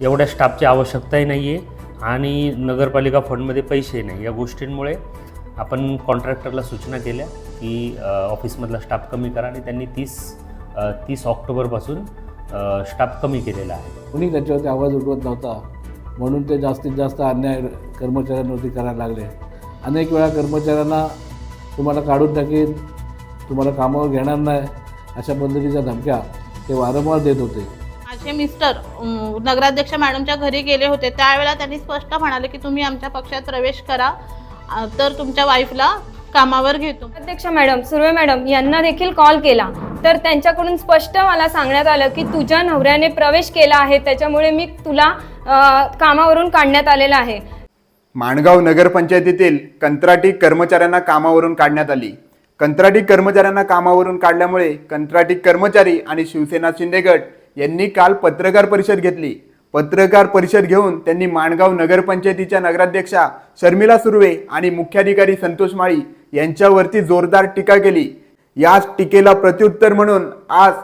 एवढ्या स्टाफची आवश्यकताही नाही आहे आणि नगरपालिका फंडमध्ये पैसे नाही. या गोष्टींमुळे आपण कॉन्ट्रॅक्टरला सूचना केल्या की ऑफिसमधला स्टाफ कमी करा आणि त्यांनी तीस तीस ऑक्टोबरपासून स्टाफ कमी केलेला आहे. कुणी त्याच्यावरती आवाज उठवत नव्हता. म्हणून ते जास्तीत जास्त अन्याय कर्मचाऱ्यांवरती करायला लागले. अनेक वेळा कर्मचाऱ्यांना तुम्हाला काढून टाकेन तुम्हाला कामावर घेणार नाही अशा पद्धतीच्या धमक्या ते वारंवार देत होते. माझे मिस्टर नगराध्यक्ष मॅडमच्या घरी गेले होते. त्यावेळेला त्यांनी स्पष्ट म्हणाले की तुम्ही आमच्या पक्षात प्रवेश करा. तर तुमच्या वाईफला कामावर घेतो. अध्यक्ष मॅडम सुर्वे मॅडम यांना देखील कॉल केला. तर त्यांच्याकडून स्पष्ट मला सांगण्यात आलं की तुझ्या नवऱ्याने प्रवेश केला आहे. त्याच्यामुळे मी तुला कामावरून काढण्यात आलेलं आहे. माणगाव नगरपंचायतीतील कंत्राटी कर्मचाऱ्यांना कामावरून काढण्यात आली. कंत्राटी कर्मचाऱ्यांना कामावरून काढल्यामुळे कंत्राटी कर्मचारी आणि शिवसेना शिंदे गट यांनी काल पत्रकार परिषद घेतली. पत्रकार परिषद घेऊन त्यांनी माणगाव नगरपंचायतीच्या नगराध्यक्षा शर्मिला सुर्वे आणि मुख्याधिकारी संतोष माळी यांच्यावरती जोरदार टीका केली. याच टीकेला प्रत्युत्तर म्हणून आज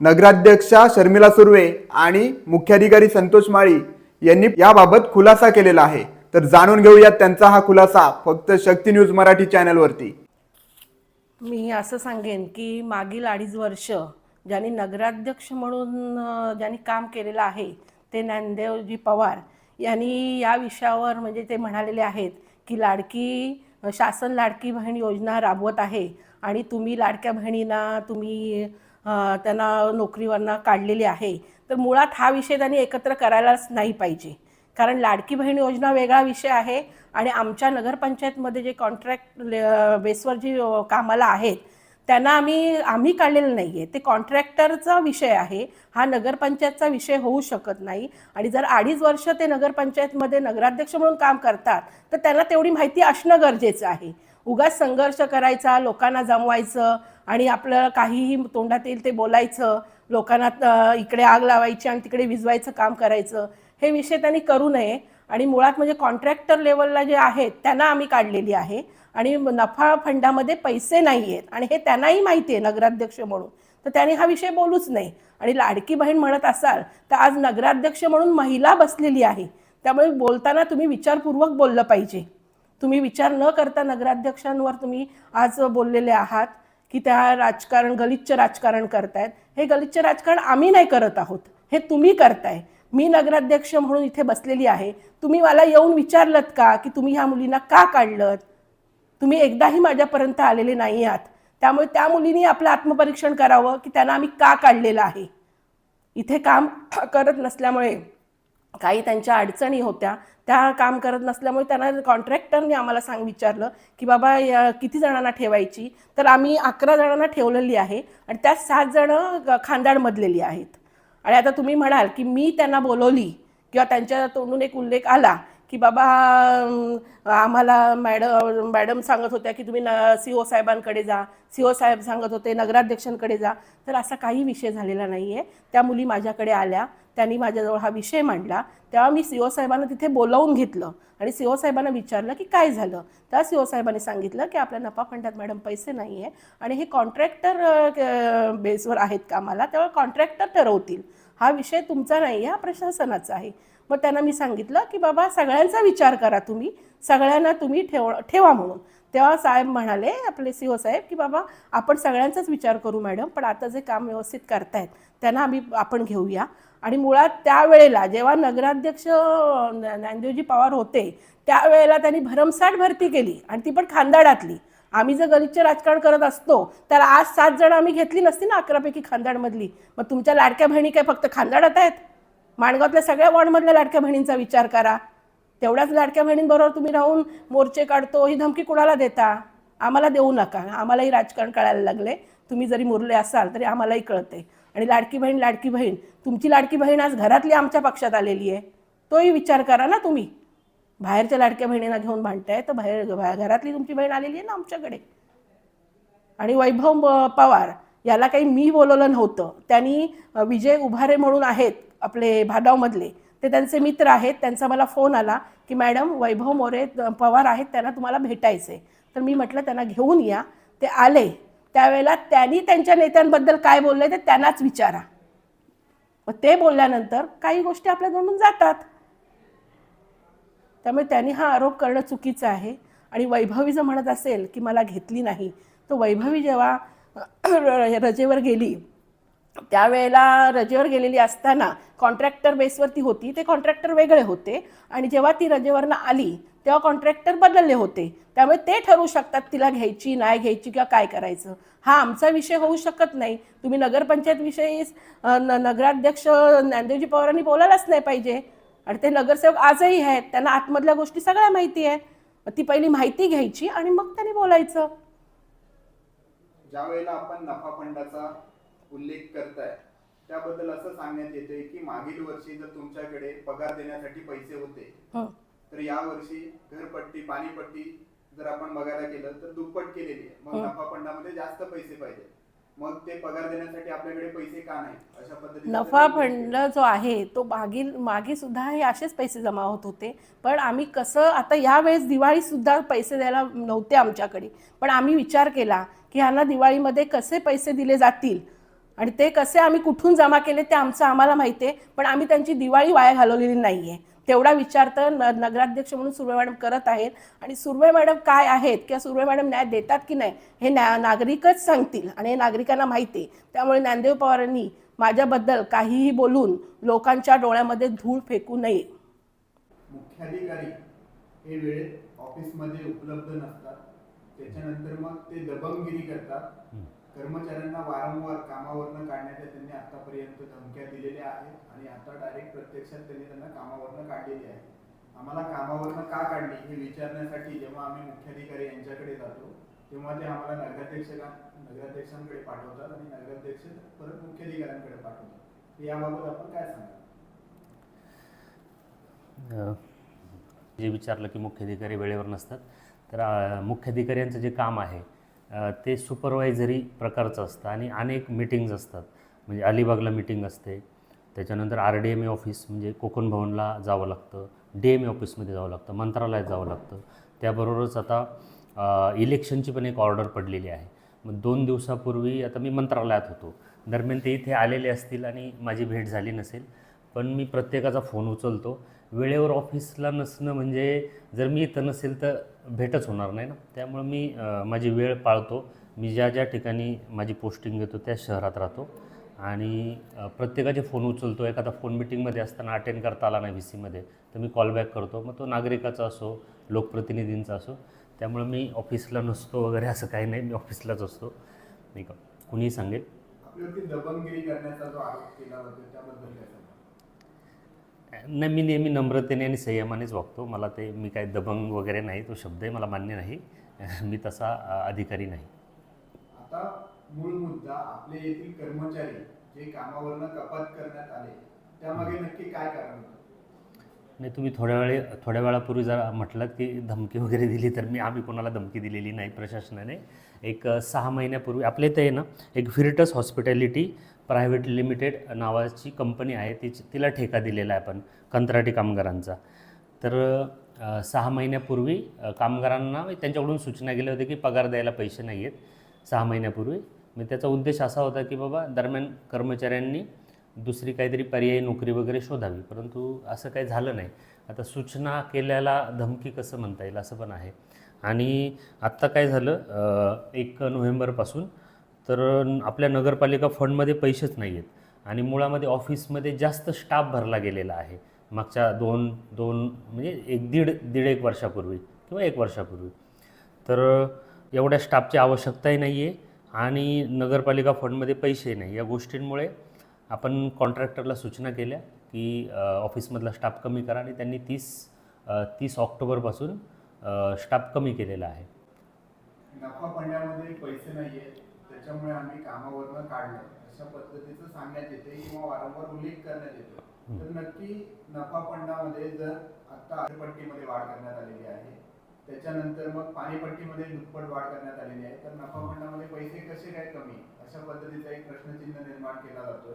नगराध्यक्षा शर्मिला सुर्वे आणि मुख्याधिकारी संतोष माळी यांनी याबाबत खुलासा केलेला आहे. तर जाणून घेऊयात त्यांचा हा खुलासा फक्त शक्ती न्यूज मराठी चॅनलवरती. मी असं सांगेन की मागील अडीच वर्ष ज्यांनी नगराध्यक्ष म्हणून ज्यांनी काम केलेलं आहे ते ज्ञानदेवजी पवार यांनी या विषयावर म्हणजे ते म्हणालेले आहेत की लाडकी शासन लाडकी बहीण योजना राबवत आहे आणि तुम्ही लाडक्या बहिणींना तुम्ही त्यांना नोकरीवरनं काढलेली आहे. तर मुळात हा विषय त्यांनी एकत्र करायलाच नाही पाहिजे. कारण लाडकी बहीण योजना वेगळा विषय आहे आणि आमच्या नगरपंचायतमध्ये जे कॉन्ट्रॅक्ट बेसवर जी कामाला आहेत त्यांना आम्ही आम्ही काढलेलं नाही आहे ते कॉन्ट्रॅक्टरचा विषय आहे. हा नगरपंचायतचा विषय होऊ शकत नाही. आणि जर अडीच वर्ष ते नगरपंचायतमध्ये नगराध्यक्ष म्हणून काम करतात तर त्यांना तेवढी माहिती असणं गरजेचं आहे. उगाच संघर्ष करायचा लोकांना जमवायचं आणि आपलं काहीही तोंडात येईल ते बोलायचं लोकांना इकडे आग लावायची आणि तिकडे विजवायचं काम करायचं हे विषय त्यांनी करू नये. आणि मुळात म्हणजे कॉन्ट्रॅक्टर लेवलला जे आहेत त्यांना आम्ही काढलेली आहे. आणि नफा फंडामध्ये पैसे नाही आहेत आणि हे त्यांनाही माहिती आहे नगराध्यक्ष म्हणून. तर त्यांनी हा विषय बोलूच नाही. आणि लाडकी बहीण म्हणत असाल तर आज नगराध्यक्ष म्हणून महिला बसलेली आहे. त्यामुळे बोलताना तुम्ही विचारपूर्वक बोललं पाहिजे. तुम्ही विचार न करता नगराध्यक्षांवर तुम्ही आज बोललेले आहात की त्या राजकारण गलिच्छ राजकारण करतायत. हे गलिच्छ राजकारण आम्ही नाही करत आहोत. हे तुम्ही करताय. मी नगराध्यक्ष म्हणून इथे बसलेली आहे. तुम्ही मला येऊन विचारलत का की तुम्ही ह्या मुलींना का काढलं तुम्ही एकदाही माझ्यापर्यंत आलेले नाही आहात. त्यामुळे त्या मुलींनी आपलं आत्मपरीक्षण करावं की त्यांना आम्ही का काढलेलं आहे? इथे काम करत नसल्यामुळे काही त्यांच्या अडचणी होत्या. त्या काम करत नसल्यामुळे त्यांना कॉन्ट्रॅक्टरने आम्हाला सांग विचारलं की बाबा या किती जणांना ठेवायची? तर आम्ही अकरा जणांना ठेवलेली आहे आणि त्यात सात जणं खांदाडमधलेली आहेत. आणि आता तुम्ही म्हणाल की मी त्यांना बोलवली किंवा त्यांच्या तोंडून एक उल्लेख आला की बाबा आम्हाला मॅडम मॅडम सांगत होत्या की तुम्ही न सी ओ साहेबांकडे जा. सी ओ साहेब सांगत होते नगराध्यक्षांकडे जा. तर असा काही विषय झालेला नाही आहे त्या मुली माझ्याकडे आल्या. त्यांनी माझ्याजवळ हा विषय मांडला. तेव्हा मी सी ओ साहेबांना तिथे बोलावून घेतलं आणि सी ओ साहेबांना विचारलं की काय झालं? त्या सी ओ साहेबांनी सांगितलं की आपल्या नफा फंडात मॅडम पैसे नाही आहे आणि हे कॉन्ट्रॅक्टर बेसवर आहेत कामाला. त्यामुळे कॉन्ट्रॅक्टर ठरवतील. हा विषय तुमचा नाही आहे हा प्रशासनाचा आहे. मग त्यांना मी सांगितलं की बाबा सगळ्यांचा विचार करा तुम्ही सगळ्यांना तुम्ही ठेव ठेवा म्हणून. तेव्हा साहेब म्हणाले आपले सी ओ साहेब की बाबा आपण सगळ्यांचाच विचार करू मॅडम पण आता जे काम व्यवस्थित करतायत त्यांना आम्ही आपण घेऊया. आणि मुळात त्यावेळेला जेव्हा नगराध्यक्ष ज्ञानदेवजी पवार होते त्यावेळेला त्यांनी भरमसाठ भरती केली आणि ती पण खानदाडातली. आम्ही जर गलिच्छ राजकारण करत असतो तर आज सात जण आम्ही घेतली नसती ना अकरापैकी खानदाडमधली मग तुमच्या लाडक्या बहिणी काय फक्त खानदाडात आहेत? माणगावातल्या सगळ्या वॉर्डमधल्या लाडक्या बहिणींचा विचार करा. तेवढ्याच लाडक्या बहिणींबरोबर तुम्ही राहून मोर्चे काढतो ही धमकी कुणाला देता? आम्हाला देऊ नका. आम्हालाही राजकारण कळायला लागले. तुम्ही जरी मुरले असाल तरी आम्हालाही कळते. आणि लाडकी बहीण लाडकी बहीण तुमची लाडकी बहीण आज घरातली आमच्या पक्षात आलेली आहे. तोही विचार करा ना तुम्ही. बाहेरच्या लाडक्या बहिणींना घेऊन भांडताय तर बाहेर घरातली तुमची बहीण आलेली आहे ना आमच्याकडे. आणि वैभव पवार याला काही मी बोलवलं नव्हतं. त्यांनी विजय उभारे म्हणून आहेत आपले भादावमधले. ते त्यांचे मित्र आहेत त्यांचा मला फोन आला की मॅडम वैभव मोरे पवार आहेत त्यांना तुम्हाला भेटायचं आहे तर मी म्हटलं त्यांना घेऊन या. ते आले. त्यावेळेला त्यांनी त्यांच्या नेत्यांबद्दल काय बोलले ते त्यांनाच विचारा. मग ते बोलल्यानंतर काही गोष्टी आपल्या तोंडून जातात. त्यामुळे त्यांनी हा आरोप करणं चुकीचं आहे. आणि वैभवी जर म्हणत असेल की मला घेतली नाही तर वैभवी जेव्हा रजेवर गेली त्यावेळेला रजेवर गेलेली असताना कॉन्ट्रॅक्टर बेसवरती होती ते कॉन्ट्रॅक्टर वेगळे होते. आणि जेव्हा ती रजेवरनं आली तेव्हा कॉन्ट्रॅक्टर बदलले होते. त्यामुळे ते ठरवू शकतात तिला घ्यायची नाही घ्यायची किंवा काय करायचं. हा आमचा विषय होऊ शकत नाही. तुम्ही नगरपंचायत विषयी न नगराध्यक्ष ज्ञानदेवजी पवारांनी बोलायलाच नाही पाहिजे. आणि ते नगरसेवक आजही आहेत त्यांना आतमधल्या गोष्टी सगळ्या माहिती आहेत. ती पहिली माहिती घ्यायची आणि मग त्यांनी बोलायचं. ज्या वेळेला आपण नफा फंडाचा उल्लेख करताय त्याबद्दल असं सांगण्यात येते की मागील वर्षी जर तुमच्याकडे पगार देण्यासाठी पैसे होते हं. तर या वर्षी घरपट्टी पाणीपट्टी जर आपण बघायला गेलं तर दुप्पट केलेली आहे. मग नफा फंडामध्ये जास्त पैसे पाहिजे. मग ते पगार देण्यासाठी आपल्याकडे पैसे का नाही? अशा पद्धतीने नफा फंड जो आहे तो मागील मागे सुद्धा हे असेच पैसे जमा होत होते. पण आम्ही कसं आता यावेळेस दिवाळी सुद्धा पैसे द्यायला नव्हते आमच्याकडे. पण आम्ही विचार केला की ह्यांना दिवाळीमध्ये कसे पैसे दिले जातील? आणि ते कसे आम्ही कुठून जमा केले ते आमचं आम्हाला माहिती आहे पण आम्ही त्यांची दिवाळी वाया घालवलेली नाही आहे तेवढा विचार तर न नगराध्यक्ष म्हणून सुर्वे मॅडम करत आहेत. आणि सुर्वे मॅडम काय आहेत? किंवा सुर्वे मॅडम न्याय देतात की नाही? हे न्या नागरिकच सांगतील आणि हे नागरिकांना माहिती आहे. त्यामुळे ज्ञानदेव पवारांनी माझ्याबद्दल काहीही बोलून लोकांच्या डोळ्यामध्ये धूळ फेकू नये. मुख्याधिकारी हे वेळेत ऑफिसमध्ये उपलब्ध नसतात. त्याच्यानंतर मग ते दबंगगिरी करतात. कर्मचाऱ्यांना वारंवार कामावरनं काढण्याच्या त्यांनी आतापर्यंत धमक्या दिलेल्या आहेत आणि आता डायरेक्ट प्रत्यक्षात त्यांनी त्यांना कामावरनं काढलेली आहे आम्हाला कामावरनं का काढली हे विचारण्यासाठी जेव्हा आम्ही मुख्याधिकारी यांच्याकडे जातो तेव्हा ते आम्हाला नगराध्यक्ष नगराध्यक्षांकडे पाठवतात आणि नगराध्यक्ष परत मुख्याधिकाऱ्यांकडे पाठवतात. याबाबत आपण काय सांगा जे विचारलं की मुख्याधिकारी वेळेवर नसतात तर मुख्याधिकाऱ्यांचं जे काम आहे ते सुपरवायझरी प्रकारचं असतं आणि अनेक मिटिंग्ज असतात. म्हणजे अलिबागला मिटिंग असते. त्याच्यानंतर R D M A office म्हणजे कोकण भवनला जावं लागतं. डी एम ए ऑफिसमध्ये जावं लागतं. मंत्रालयात जावं लागतं. त्याबरोबरच आता इलेक्शनची पण एक ऑर्डर पडलेली आहे. मग दोन दिवसापूर्वी आता मी मंत्रालयात होतो. दरम्यान ते इथे आलेले असतील आणि माझी भेट झाली नसेल पण मी प्रत्येकाचा फोन उचलतो. वेळेवर ऑफिसला नसणं म्हणजे जर मी इथं नसेल तर भेटच होणार नाही ना. त्यामुळं मी माझी वेळ पाळतो. मी ज्या ज्या ठिकाणी माझी पोस्टिंग घेतो त्या शहरात राहतो. आणि प्रत्येकाचे फोन उचलतो. एखादा फोन मिटिंगमध्ये असताना अटेंड करता आला नाही व्ही सीमध्ये तर मी कॉलबॅक करतो. मग तो नागरिकाचा असो लोकप्रतिनिधींचा असो. त्यामुळं मी ऑफिसला नसतो वगैरे असं काही नाही. मी ऑफिसलाच असतो. नाही का? कुणीही सांगेल. दबंगगिरी करण्याचा जो आरोप केला त्याबद्दल नाही मी नेहमी नम्रतेने आणि संयमानेच वागतो. मला ते मी काय दबंग वगैरे नाही तो शब्दही मला मान्य नाही. मी तसा अधिकारी नाही. आता मूळ मुद्दा आपले येथील कर्मचारी जे कामावरनं कपात करण्यात आले त्यामागे नक्की काय कारण नाही तुम्ही थोड्या वेळे थोड्या वेळापूर्वी जरा म्हटलात की धमकी वगैरे दिली तर मी आम्ही कोणाला धमकी दिलेली नाही प्रशासनाने. एक सहा महिन्यापूर्वी आपल्या इथे आहे ना एक फिरिटस हॉस्पिटॅलिटी प्रायव्हेट लिमिटेड नावाची कंपनी आहे तिची तिला ठेका दिलेला आहे आपण कंत्राटी कामगारांचा. तर सहा महिन्यापूर्वी कामगारांना त्यांच्याकडून सूचना केल्या होत्या की पगार द्यायला पैसे नाही आहेत सहा महिन्यापूर्वी. मग त्याचा उद्देश असा होता की बाबा दरम्यान कर्मचाऱ्यांनी दुसरी काहीतरी पर्यायी नोकरी वगैरे शोधावी परंतु असं काही झालं नाही. आता सूचना केल्याला धमकी कसं म्हणता येईल असं पण आहे. आणि आत्ता काय झालं एक नोव्हेंबरपासून तर आपल्या नगरपालिका फंडमध्ये पैसेच नाही आहेत. आणि मुळामध्ये ऑफिसमध्ये जास्त स्टाफ भरला गेलेला आहे. मागच्या दोन दोन म्हणजे एक दीड दीड एक वर्षापूर्वी किंवा एक वर्षापूर्वी. तर एवढ्या स्टाफची आवश्यकताही नाही आहे आणि नगरपालिका फंडमध्ये पैसे नाही. या गोष्टींमुळे आपण कॉन्ट्रॅक्टरला सूचना केल्या की ऑफिसमधला स्टाफ कमी करा आणि त्यांनी तीस तीस ऑक्टोबरपासून स्टाफ कमी केलेला आहे. नफा पैसे त्याच्यामुळे आम्ही कामावरनं काढलं. अशा पद्धतीचं सांगण्यात येते किंवा वारंवार उल्लेख करण्यात येतो. तर नक्की नफा फंडामध्ये जर आता पट्टीमध्ये वाढ करण्यात आलेली आहे त्याच्यानंतर मग पाणीपट्टीमध्ये दुप्पट वाढ करण्यात आलेली आहे तर नफा फंडामध्ये पैसे कसे काय कमी? अशा पद्धतीचा एक प्रश्नचिन्ह निर्माण केला जातोय.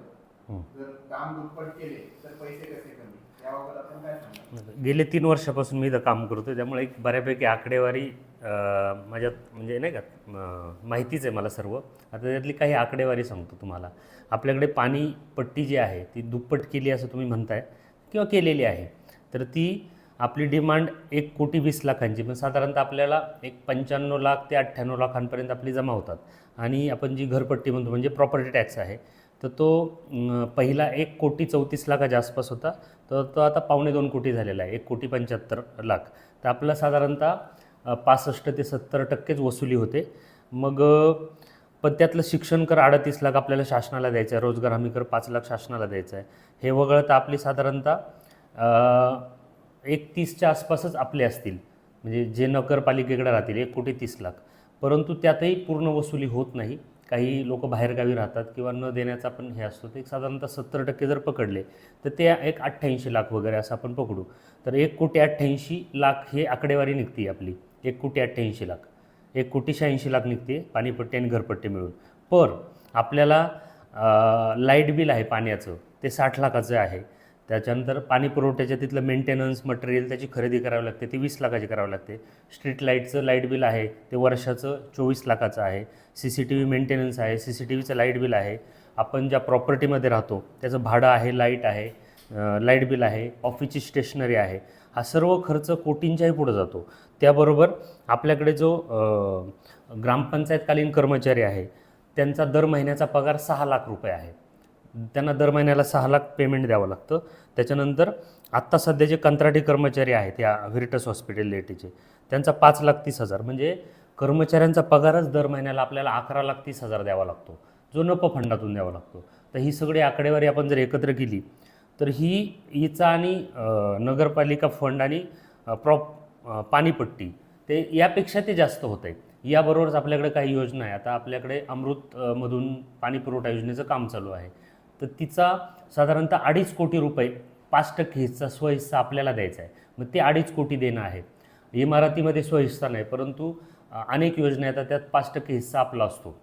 जर काम दुप्पट केले तर पैसे कसे कमी? याबाबत आपण काय सांगाल गेले तीन वर्षापासून मी इथं काम करतो त्यामुळे एक बऱ्यापैकी आकडेवारी माझ्यात म्हणजे नाही का माहितीच आहे मला सर्व. आता त्यातली काही आकडेवारी सांगतो तुम्हाला. आपल्याकडे पाणी पट्टी जी आहे ती दुप्पट केली असं तुम्ही म्हणताय किंवा केलेली आहे तर ती आपली डिमांड एक कोटी वीस लाखांची पण साधारणतः आपल्याला एक पंच्याण्णव लाख ते अठ्ठ्याण्णव लाखांपर्यंत आपली जमा होतात. आणि आपण जी घरपट्टी म्हणतो म्हणजे प्रॉपर्टी टॅक्स आहे तर तो पहिला एक कोटी चौतीस लाखाच्या आसपास होता. तर तो आता पावणे दोन कोटी झालेला आहे एक कोटी पंच्याहत्तर लाख. तर आपला साधारणतः पासष्ट ते सत्तर टक्केच वसुली होते. मग पण त्यातलं शिक्षण कर अडतीस लाख आपल्याला शासनाला द्यायचं आहे रोजगार हमी कर पाच लाख शासनाला द्यायचं आहे हे वगळता आपली साधारणतः एकतीसच्या एक तीसच्या आसपासच आपले असतील. म्हणजे जे नगरपालिकेकडे राहतील एक कोटी तीस लाख. परंतु त्यातही पूर्ण वसुली होत नाही. काही लोक बाहेरगावी राहतात किंवा न देण्याचा पण हे असतो. ते साधारणतः सत्तर टक्के जर पकडले तर ते एक अठ्ठ्याऐंशी लाख वगैरे असं आपण पकडू. तर एक कोटी अठ्ठ्याऐंशी लाख हे आकडेवारी निघते आपली. एक कोटी अठ्ठ्याऐंशी लाख. एक कोटी शहाऐंशी लाख निघते पाणीपट्टी आणि घरपट्टी मिळून. पर आपल्याला लाइट बिल आहे पाण्याचं ते साठ लाखाचं आहे. त्याच्यानंतर पाणी पुरवठ्याच्या तिथलं मेंटेनन्स मटेरियल त्याची खरेदी करावी लागते ती वीस लाखाची करावी लागते. स्ट्रीट लाईटचं लाइट बिल आहे ते वर्षाचं चोवीस लाखाचं आहे. C C T V maintenance आहे सी सी टी व्हीचं लाइट बिल आहे. आपण ज्या प्रॉपर्टीमध्ये राहतो त्याचं भाडं आहे लाइट आहे. लाइट बिल आहे ऑफिसची स्टेशनरी आहे हा सर्व खर्च कोटींच्याही पुढे जातो. त्याबरोबर आपल्याकडे जो ग्रामपंचायतकालीन कर्मचारी आहे त्यांचा दर महिन्याचा पगार सहा लाख रुपये आहे. त्यांना दर महिन्याला सहा लाख पेमेंट द्यावं लागतं. त्याच्यानंतर आत्ता सध्या जे कंत्राटी कर्मचारी आहेत या व्हिरिटस हॉस्पिटॅलिटीचे त्यांचा पाच लाख तीस हजार. म्हणजे कर्मचाऱ्यांचा पगारच दर महिन्याला आपल्याला अकरा लाख तीस हजार द्यावा लागतो. जो नप फंडातून द्यावा लागतो. तर ही सगळी आकडेवारी आपण जर एकत्र केली तर ही हिचा आणि नगरपालिका फंड आणि प्रॉप पाणीपट्टी ते यापेक्षा ते जास्त होत आहे याबरोबरच आपल्याकडे काही योजना आहे. आता आपल्याकडे अमृतमधून पाणीपुरवठा पाणी पुरवठा योजनेचं काम चालू आहे. तर तिचा साधारणतः अडीच कोटी रुपये पाच टक्के हिस्सा स्वहिस्सा आपल्याला द्यायचा आहे. मग ते अडीच कोटी देणं आहे. इमारतीमध्ये स्वहिस्सा नाही परंतु अनेक योजना येतात त्यात पाच टक्के हिस्सा आपला असतो.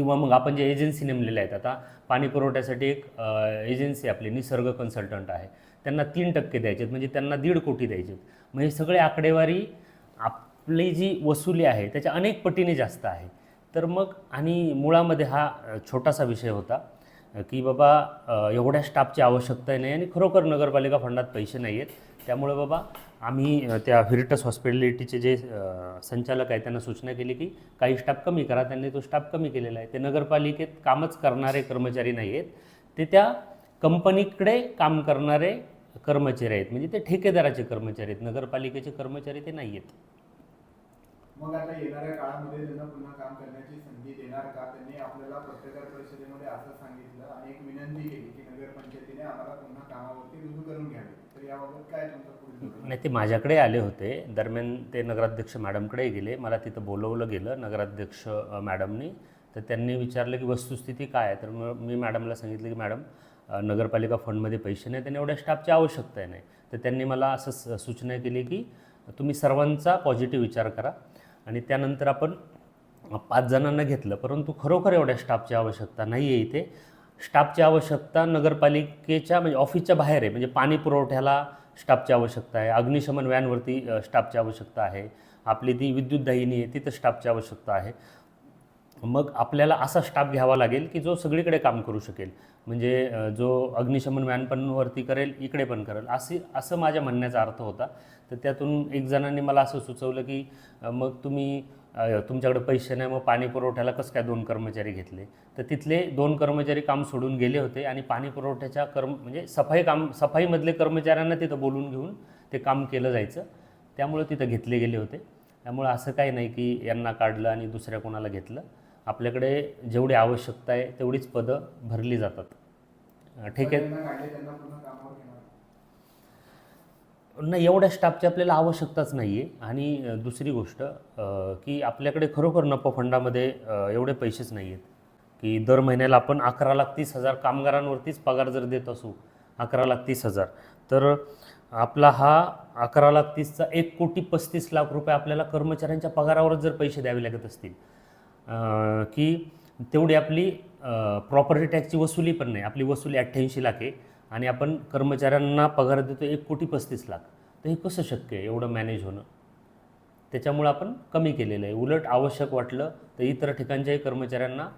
किंवा मग आपण जे एजन्सी नेमलेल्या आहेत आता पाणी पुरवठ्यासाठी एक एजन्सी आपली निसर्ग कन्सल्टंट आहे. त्यांना तीन टक्के द्यायचे म्हणजे त्यांना दीड कोटी द्यायचे मग हे सगळे आकडेवारी आपली जी वसुली आहे त्याच्या अनेक पटीने जास्त आहे. तर मग आणि मुळामध्ये हा छोटासा विषय होता की बाबा एवढ्या स्टाफची आवश्यकता नाही आणि खरोखर नगरपालिका फंडात पैसे नाही आहेत त्यामुळे बाबा आम्ही त्या व्हिरिटस हॉस्पिटॅलिटीचे जे संचालक आहेत त्यांना सूचना केली की काही स्टाफ कमी करा त्यांनी तो स्टाफ कमी केलेला आहे. ते नगरपालिकेत कामच करणारे कर्मचारी नाही आहेत. ते त्या कंपनीकडे काम करणारे कर्मचारी आहेत. म्हणजे ते ठेकेदाराचे कर्मचारी आहेत. नगरपालिकेचे कर्मचारी ते नाही आहेत. मग आता येणाऱ्या काळामध्ये त्यांना पुन्हा काम करण्याची संधी देणार का? त्यांनी आपल्याला पत्रकार परिषदेमध्ये असं सांगितलं आणि एक विनंती केली की नगरपंचायतीने आम्हाला पुन्हा कामावरती रुजू करून घ्यावी. नाही ते माझ्याकडे आले होते. दरम्यान ते नगराध्यक्ष मॅडमकडे गेले. मला तिथं बोलवलं गेलं नगराध्यक्ष मॅडमनी. तर त्यांनी विचारलं की वस्तुस्थिती काय आहे? तर मग मी मॅडमला सांगितलं की मॅडम नगरपालिका फंडमध्ये पैसे नाही त्यांनी एवढ्या स्टाफची आवश्यकता नाही. तर त्यांनी मला असं स- सूचना केली की तुम्ही सर्वांचा पॉझिटिव्ह विचार करा आणि त्यानंतर आपण पाच जणांना घेतलं परंतु खरोखर एवढ्या स्टाफची आवश्यकता नाही आहे इथे. स्टाफची आवश्यकता नगरपालिकेच्या म्हणजे ऑफिसच्या बाहेर आहे. म्हणजे पाणी पुरवठ्याला स्टाफची आवश्यकता आहे. अग्निशमन व्हॅनवरती स्टाफची आवश्यकता आहे. आपली ती विद्युत दाहिनी आहे तिथं स्टाफची आवश्यकता आहे. मग आपल्याला असा स्टाफ घ्यावा लागेल की जो सगळीकडे काम करू शकेल. म्हणजे जो अग्निशमन व्हॅन पण वरती करेल इकडे पण करेल. असे असं माझ्या म्हणण्याचा अर्थ होता. तर त्यातून एक जणांनी मला असं सुचवलं की मग तुम्ही तुमच्याकडे पैसे नाही मग पाणी पुरवठ्याला कसं काय दोन कर्मचारी घेतले? तर तिथले दोन कर्मचारी काम सोडून गेले होते आणि पाणी पुरवठ्याच्या कर्म म्हणजे सफाई काम सफाईमधले कर्मचाऱ्यांना तिथं बोलून घेऊन ते काम केलं जायचं. त्यामुळे तिथं घेतले गेले होते. त्यामुळे असं काही नाही की यांना काढलं आणि दुसऱ्या कोणाला घेतलं. आपल्याकडे जेवढी आवश्यकता आहे तेवढीच पदं भरली जातात. ठीक आहे ज्यांना काढले त्यांना पुन्हा कामावर घेणार नाही एवढ्या स्टाफची आपल्याला आवश्यकताच नाही आहे आणि दुसरी गोष्ट की आपल्याकडे खरोखर नफा फंडामध्ये एवढे पैसेच नाही आहेत की दर महिन्याला आपण अकरा लाख तीस हजार कामगारांवरतीच पगार जर देत असू अकरा लाख तीस हजार तर आपला हा अकरा लाख तीसचा एक कोटी पस्तीस लाख रुपये आपल्याला कर्मचाऱ्यांच्या पगारावरच जर पैसे द्यावे लागत असतील की तेवढी आपली प्रॉपर्टी टॅक्सची वसुली पण नाही. आपली वसुली अठ्ठ्याऐंशी लाख आहे. आणि आपण कर्मचाऱ्यांना पगार देतो एक कोटी पस्तीस लाख. तर हे कसं शक्य आहे एवढं मॅनेज होणं? त्याच्यामुळं आपण कमी केलेलं आहे. उलट आवश्यक वाटलं तर इतर ठिकाणच्याही कर्मचाऱ्यांना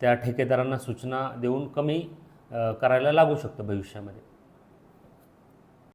त्या ठेकेदारांना सूचना देऊन कमी करायला लागू शकतं भविष्यामध्ये.